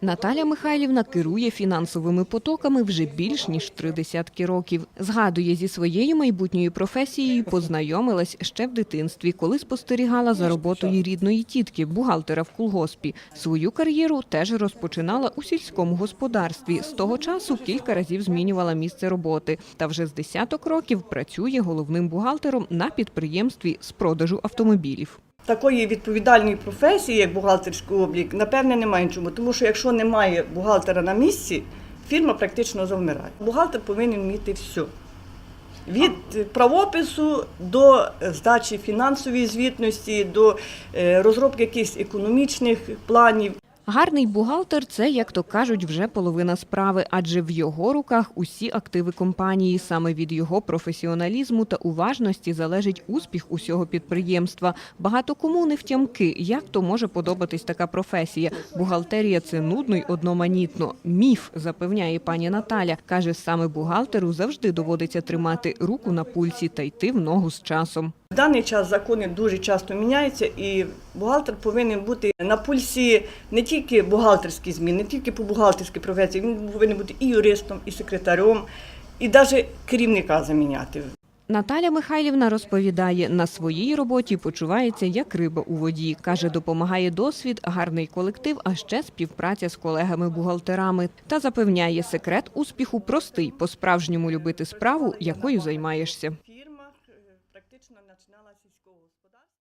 Наталя Михайлівна керує фінансовими потоками вже більш ніж три десятки років. Згадує, зі своєю майбутньою професією познайомилась ще в дитинстві, коли спостерігала за роботою рідної тітки, бухгалтера в колгоспі. Свою кар'єру теж розпочинала у сільському господарстві. З того часу кілька разів змінювала місце роботи. Та вже з десяток років працює головним бухгалтером на підприємстві з продажу автомобілів. Такої відповідальної професії, як бухгалтерський облік, напевне, немає чому. Тому що якщо немає бухгалтера на місці, фірма практично завмирає. Бухгалтер повинен вміти все. Від правопису до здачі фінансової звітності, до е, розробки якихось економічних планів. Гарний бухгалтер це, як то кажуть, вже половина справи, адже в його руках усі активи компанії. Саме від його професіоналізму та уважності залежить успіх усього підприємства. Багато кому не втямки, як то може подобатись така професія. Бухгалтерія це нудно й одноманітно. Міф запевняє пані Наталя. каже, саме бухгалтеру завжди доводиться тримати руку на пульсі та йти в ногу з часом. В даний час закони дуже часто міняються, і бухгалтер повинен бути на пульсі не тільки бухгалтерські зміни, не тільки по бухгалтерській професії, він повинен бути і юристом, і секретарем, і навіть керівника заміняти. Наталя Михайлівна розповідає, на своїй роботі почувається як риба у воді. Каже, допомагає досвід, гарний колектив, а ще співпраця з колегами-бухгалтерами. Та запевняє, секрет успіху простий – по-справжньому любити справу, якою займаєшся. Richmond Nationality scores.